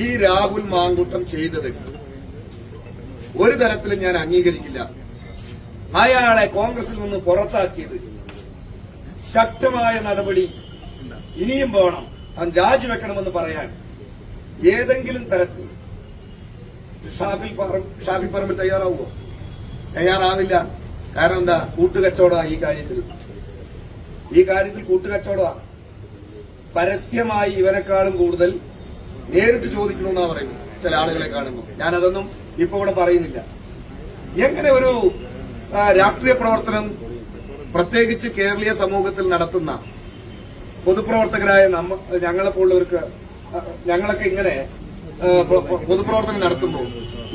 ഈ രാഹുൽ മാങ്കൂട്ടം ചെയ്തത് ഒരു തരത്തിലും ഞാൻ അംഗീകരിക്കില്ല. അയാളെ കോൺഗ്രസിൽ നിന്ന് പുറത്താക്കിയത് ശക്തമായ നടപടി ഇനിയും വേണം. അവൻ രാജിവെക്കണമെന്ന് പറയാൻ. ഏതെങ്കിലും തരത്തിൽ ഷാഫി ഷാഫി പറമ്പിൽ തയ്യാറാവുമോ? തയ്യാറാവില്ല. കാരണം എന്താ? കൂട്ടുകച്ചവടമാണ് ഈ കാര്യത്തിൽ. ഈ കാര്യത്തിൽ കൂട്ടുകച്ചവടമാണ് പരസ്യമായി ഇവനെക്കാളും കൂടുതൽ നേരിട്ട് ചോദിക്കണമെന്നാണ് പറയുന്നത്. ചില ആളുകളെ കാണുമ്പോൾ. ഞാനതൊന്നും ഇപ്പൊ ഇവിടെ പറയുന്നില്ല. എങ്ങനെ ഒരു രാഷ്ട്രീയ പ്രവർത്തനം പ്രത്യേകിച്ച് കേരളീയ സമൂഹത്തിൽ നടത്തുന്ന പൊതുപ്രവർത്തകരായ നമ്മ ഞങ്ങളെപ്പോലുള്ളവർക്ക് പോലുള്ളവർക്ക് ഞങ്ങളൊക്കെ ഇങ്ങനെ പൊതുപ്രവർത്തനം നടത്തുമ്പോൾ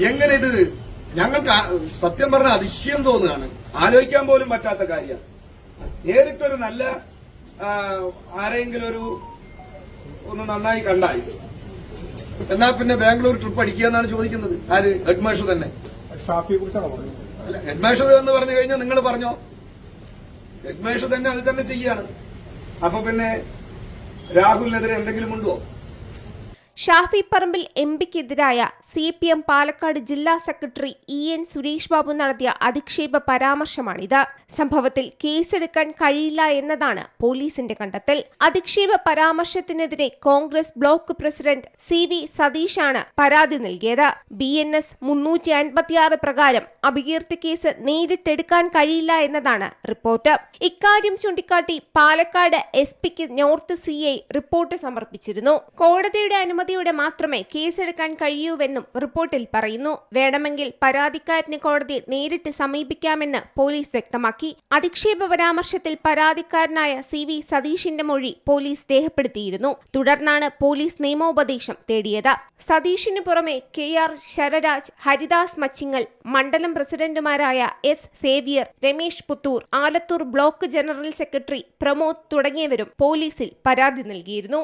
എങ്ങനെ ഇത് ഞങ്ങൾക്ക് സത്യം പറഞ്ഞ അതിശയം തോന്നുകയാണ്. ആലോചിക്കാൻ പോലും പറ്റാത്ത കാര്യം നേരിട്ടൊരു നല്ല ആരെങ്കിലും ഒരു ഒന്ന് നന്നായി കണ്ടായി എന്നാ പിന്നെ ബാംഗ്ലൂർ ട്രിപ്പ് അടിക്കുക എന്നാണ് ചോദിക്കുന്നത്. ആര്? തന്നെ. ഷാഫിയെ കുറിച്ചാണോ പറഞ്ഞത്? അല്ല ഹെഡ്മാഷ് എന്ന് പറഞ്ഞു കഴിഞ്ഞാൽ നിങ്ങൾ പറഞ്ഞോ? ഹെഡ്മാഷ് തന്നെ അത് തന്നെ ചെയ്യാണ്. അപ്പൊ പിന്നെ രാഹുലിനെതിരെ എന്തെങ്കിലും ഉണ്ടോ? ഷാഫി പറമ്പിൽ എം പിക്കെതിരായ സി പി എം പാലക്കാട് ജില്ലാ secretary E N Suresh Babu നടത്തിയ അധിക്ഷേപ പരാമർശമാണിത്. സംഭവത്തിൽ കേസെടുക്കാൻ കഴിയില്ല എന്നതാണ് പോലീസിന്റെ കണ്ടെത്തൽ. അധിക്ഷേപ പരാമർശത്തിനെതിരെ Congress block president C V സതീഷാണ് പരാതി നൽകിയത്. ബി എൻ എസ് മുന്നൂറ്റി അൻപത്തിയാറ് പ്രകാരം അപകീർത്തി കേസ് നേരിട്ടെടുക്കാൻ കഴിയില്ല എന്നതാണ് റിപ്പോർട്ട്. ഇക്കാര്യം ചൂണ്ടിക്കാട്ടി പാലക്കാട് എസ് പിക്ക് നോർത്ത് സി ഐ റിപ്പോർട്ട് സമർപ്പിച്ചിരുന്നു. കോടതിയുടെ അനുമതിയോടെ മാത്രമേ കേസെടുക്കാൻ കഴിയൂവെന്നും റിപ്പോർട്ടിൽ പറയുന്നു. വേണമെങ്കിൽ പരാതിക്കാരന് കോടതി നേരിട്ട് സമീപിക്കാമെന്ന് പോലീസ് വ്യക്തമാക്കി. അധിക്ഷേപ പരാമർശത്തിൽ പരാതിക്കാരനായ സി വി സതീഷിന്റെ മൊഴി പോലീസ് രേഖപ്പെടുത്തിയിരുന്നു. തുടർന്നാണ് പോലീസ് നിയമോപദേശം തേടിയത്. സതീഷിന് പുറമെ കെ ആർ ശരരാജ് ഹരിദാസ് മച്ചിങ്ങൽ മണ്ഡലം പ്രസിഡന്റുമാരായ S Xavier Ramesh Puthur Alathur block general secretary Pramod തുടങ്ങിയവരും പോലീസിൽ പരാതി നൽകിയിരുന്നു.